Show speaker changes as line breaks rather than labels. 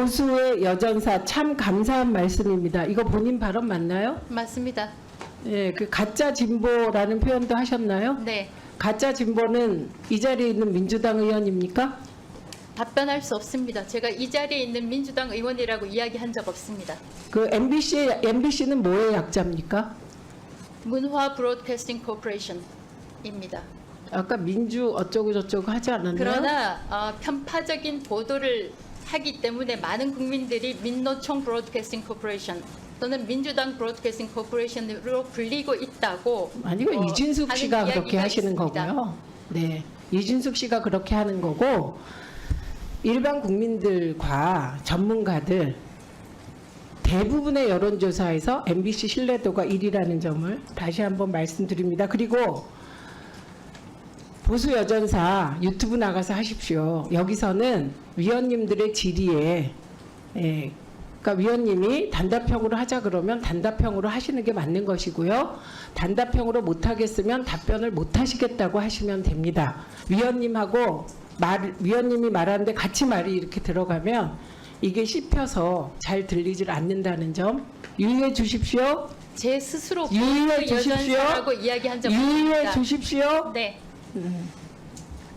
보수의 여전사 참 감사한 말씀입니다. 이거 본인 발언 맞나요?
맞습니다.
예, 그 가짜 진보라는 표현도 하셨나요?
네.
가짜 진보는 이 자리에 있는 민주당 의원입니까?
답변할 수 없습니다. 제가 이 자리에 있는 민주당 의원이라고 이야기한 적 없습니다.
그 MBC MBC는 뭐의 약자입니까?
문화 브로드캐스팅 코퍼레이션입니다.
아까 민주 어쩌고 저쩌고 하지 않았나요?
그러나 어, 편파적인 보도를 하기 때문에 많은 국민들이 민노총 브로드캐스팅 코퍼레이션 또는 민주당 브로드캐스팅 코퍼레이션으로 불리고 있다고
아니 그
어, 하는
씨가 그렇게 하시는
있습니다.
거고요. 네, 이준숙 씨가 그렇게 하는 거고 일반 국민들과 전문가들 대부분의 여론조사에서 MBC 신뢰도가 1위라는 점을 다시 한번 말씀드립니다. 그리고 보수 여전사 유튜브 나가서 하십시오. 여기서는 위원님들의 질의에 예, 그러니까 위원님이 단답형으로 하자 그러면 단답형으로 하시는 게 맞는 것이고요. 단답형으로 못 하겠으면 답변을 못 하시겠다고 하시면 됩니다. 위원님하고 말 위원님이 말하는데 같이 말이 이렇게 들어가면 이게 씹혀서 잘 들리질 않는다는 점 유의해 주십시오.
제 스스로
유의해
보수
주십시오.
여전사라고 이야기한 적
유의해. 주십시오.
네.
嗯。